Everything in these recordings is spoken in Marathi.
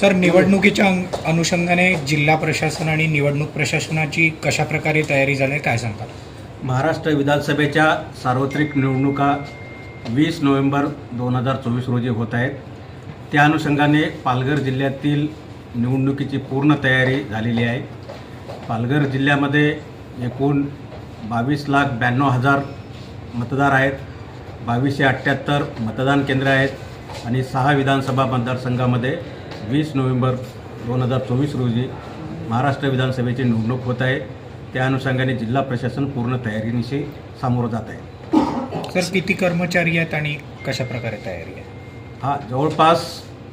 सर निवडणुकीच्या अं- अनुषंगाने जिल्हा प्रशासन आणि निवडणूक प्रशासनाची कशा प्रकारे तयारी झाली आहे काय सांगतात महाराष्ट्र विधानसभेच्या सार्वत्रिक निवडणुका वीस नोव्हेंबर दोन हजार चोवीस रोजी होत आहेत. त्या अनुषंगाने पालघर जिल्ह्यातील निवडणुकीची पूर्ण तयारी झालेली आहे. पालघर जिल्ह्यामध्ये एकूण बावीस लाख ब्याण्णव हजार मतदार आहेत बावीसशे अठ्ठ्याहत्तर मतदान केंद्र आहेत आणि सहा विधानसभा मतदारसंघामध्ये वीस नोव्हेंबर दोन हजार चोवीस रोजी महाराष्ट्र विधानसभेची निवडणूक होत आहे. त्या अनुषंगाने जिल्हा प्रशासन पूर्ण तयारीनिशी सामोरं जात आहे. सर किती कर्मचारी आहेत आणि कशा प्रकारे तयारी आहे? हा जवळपास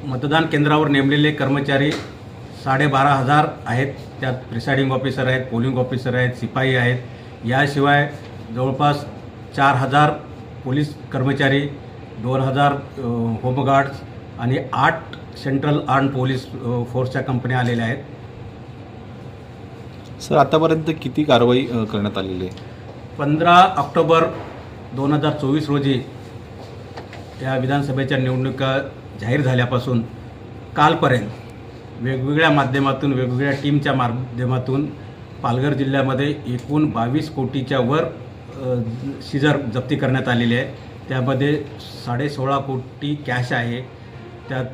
मतदान केंद्रावर नेमलेले कर्मचारी साडेबारा हजार आहेत. त्यात प्रिसाइडिंग ऑफिसर आहेत पोलिंग ऑफिसर आहेत सिपाई आहेत. याशिवाय जवळपास चार हजार पोलीस कर्मचारी दोन हजार होमगार्ड्स आणि आठ सेंट्रल आर्म पोलीस फोर्सच्या कंपन्या आलेल्या आहेत. सर आतापर्यंत किती कारवाई करण्यात आलेली आहे? पंधरा ऑक्टोबर दोन हजार चोवीस रोजी या विधानसभेच्या निवडणुका जाहीर झाल्यापासून कालपर्यंत वेगवेगळ्या माध्यमातून वेगवेगळ्या टीमच्या माध्यमातून पालघर जिल्ह्यामध्ये एकूण बावीस कोटीच्या वर सीजर जप्ती करण्यात आलेली आहे. त्यामध्ये साडेसोळा कोटी कॅश आहे. त्यात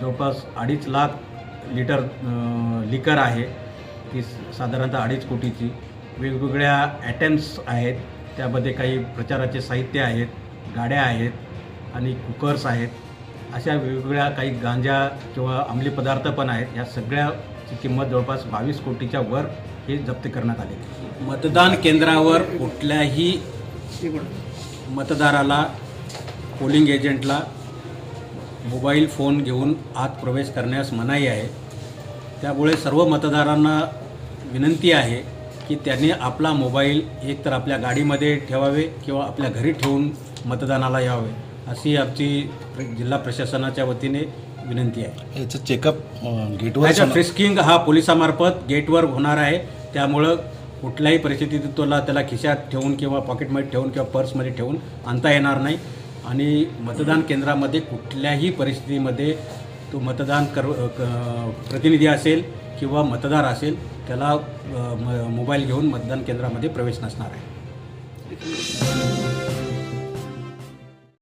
जवळपास अडीच लाख लिटर लिकर आहे. ती साधारणतः अडीच कोटीची. वेगवेगळ्या ॲटम्स आहेत. त्यामध्ये काही प्रचाराचे साहित्य आहेत गाड्या आहेत आणि कुकर्स आहेत. अशा वेगवेगळ्या काही गांजा किंवा अंमली पदार्थ पण आहेत. या सगळ्याची किंमत जवळपास बावीस कोटीच्या वर हे जप्त करण्यात आले मतदान केंद्रावर कुठल्याही मतदाराला पोलिंग एजंटला मोबाईल फोन घेऊन आत प्रवेश करण्यास मनाई आहे. त्यामुळे सर्व मतदारांना विनंती आहे की त्यांनी आपला मोबाईल एकतर आपल्या गाडीमध्ये ठेवावे किंवा आपल्या घरी ठेवून मतदानाला यावे अशी आमची जिल्हा प्रशासनाच्या वतीने विनंती आहे. याचं चेकअप गेटवर त्याच्या फ्रिस्किंग हा पोलिसामार्फत गेटवर होणार आहे. त्यामुळं कुठल्याही परिस्थितीत तुला त्याला खिशात ठेवून किंवा पॉकेटमध्ये ठेवून किंवा पर्समध्ये ठेवून आणता येणार नाही. आणि मतदान केंद्रामध्ये कुठल्याही परिस्थितीमध्ये तो मतदान कर क- प्रतिनिधी असेल किंवा मतदार असेल त्याला म- मोबाईल घेऊन मतदान केंद्रामध्ये प्रवेश नसणार आहे.